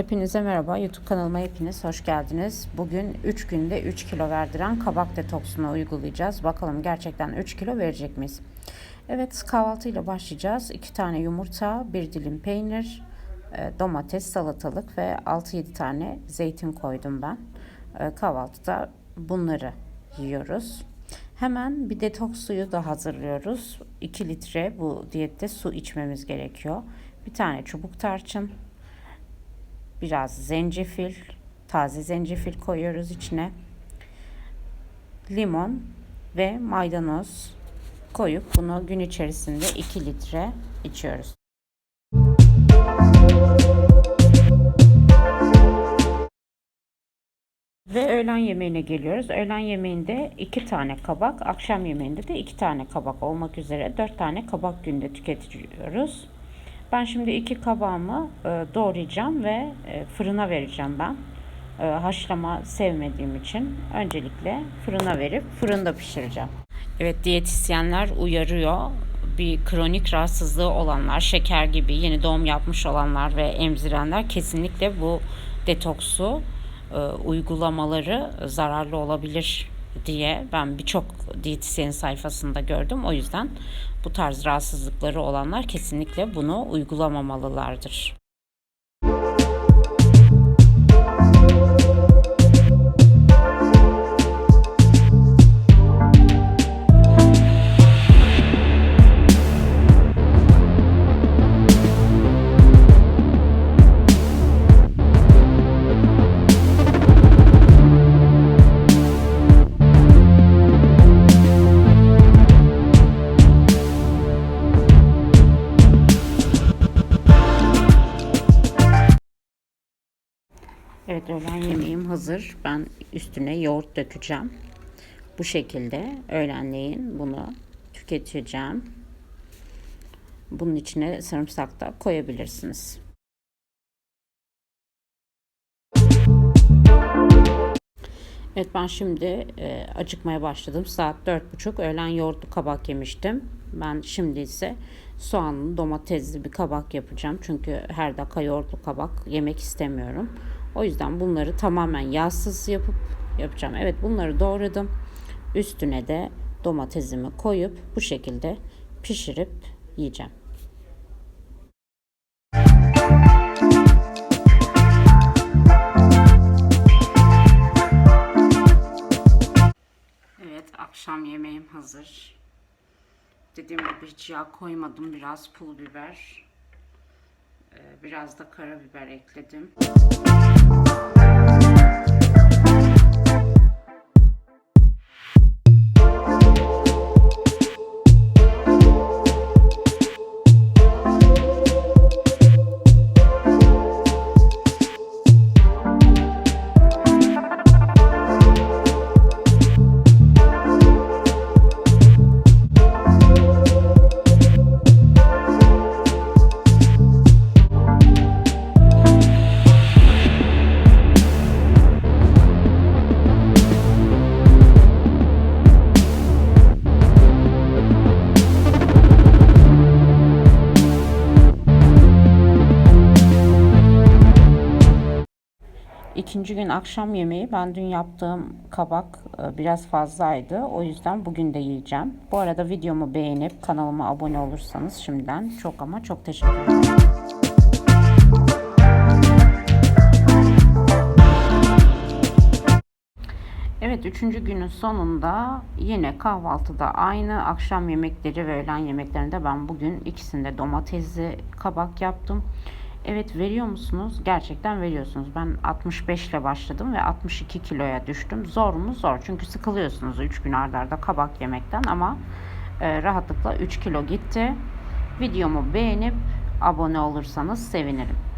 Hepinize merhaba. YouTube kanalıma hepiniz hoş geldiniz. Bugün 3 günde 3 kilo verdiren kabak detoksunu uygulayacağız. Bakalım gerçekten 3 kilo verecek miyiz? Evet kahvaltıyla başlayacağız. 2 tane yumurta, 1 dilim peynir, e, domates, salatalık ve 6-7 tane zeytin koydum ben. E, Kahvaltıda bunları yiyoruz. Hemen bir detoks suyu da hazırlıyoruz. 2 litre bu diyette su içmemiz gerekiyor. Bir tane çubuk tarçın, biraz zencefil, taze zencefil koyuyoruz içine. Limon ve maydanoz koyup bunu gün içerisinde 2 litre içiyoruz. Ve öğlen yemeğine geliyoruz. Öğlen yemeğinde iki tane kabak, akşam yemeğinde de iki tane kabak olmak üzere dört tane kabak günde tüketiyoruz. Ben şimdi iki kabağımı e, doğrayacağım ve e, fırına vereceğim ben. E, haşlama sevmediğim için öncelikle fırına verip fırında pişireceğim. Evet diyetisyenler uyarıyor. Bir kronik rahatsızlığı olanlar, şeker gibi yeni doğum yapmış olanlar ve emzirenler kesinlikle bu detoksu e, uygulamaları zararlı olabilir diye ben birçok diyetisyenin sayfasında gördüm. O yüzden bu tarz rahatsızlıkları olanlar kesinlikle bunu uygulamamalılardır. Evet öğlen yemeğim hazır. Ben üstüne yoğurt dökeceğim. Bu şekilde öğlenleyin bunu tüketeceğim. Bunun içine sarımsak da koyabilirsiniz. Evet ben şimdi e, acıkmaya başladım. Saat dört buçuk. Öğlen yoğurtlu kabak yemiştim. Ben şimdi ise soğanlı domatesli bir kabak yapacağım. Çünkü her dakika yoğurtlu kabak yemek istemiyorum. O yüzden bunları tamamen yağsız yapıp yapacağım. Evet bunları doğradım. Üstüne de domatesimi koyup bu şekilde pişirip yiyeceğim. Evet akşam yemeğim hazır. Dediğim gibi hiç yağ koymadım. Biraz pul biber. Ee, Biraz da karabiber ekledim. İkinci gün akşam yemeği ben dün yaptığım kabak e, biraz fazlaydı. O yüzden bugün de yiyeceğim. Bu arada videomu beğenip kanalıma abone olursanız şimdiden çok ama çok teşekkür ederim. Evet üçüncü günün sonunda yine kahvaltıda aynı akşam yemekleri ve öğlen yemeklerinde ben bugün ikisinde domatesli kabak yaptım. Evet veriyor musunuz? Gerçekten veriyorsunuz. Ben 65 ile başladım ve 62 kiloya düştüm. Zor mu? Zor. Çünkü sıkılıyorsunuz 3 gün ardarda arda kabak yemekten ama e, rahatlıkla 3 kilo gitti. Videomu beğenip abone olursanız sevinirim.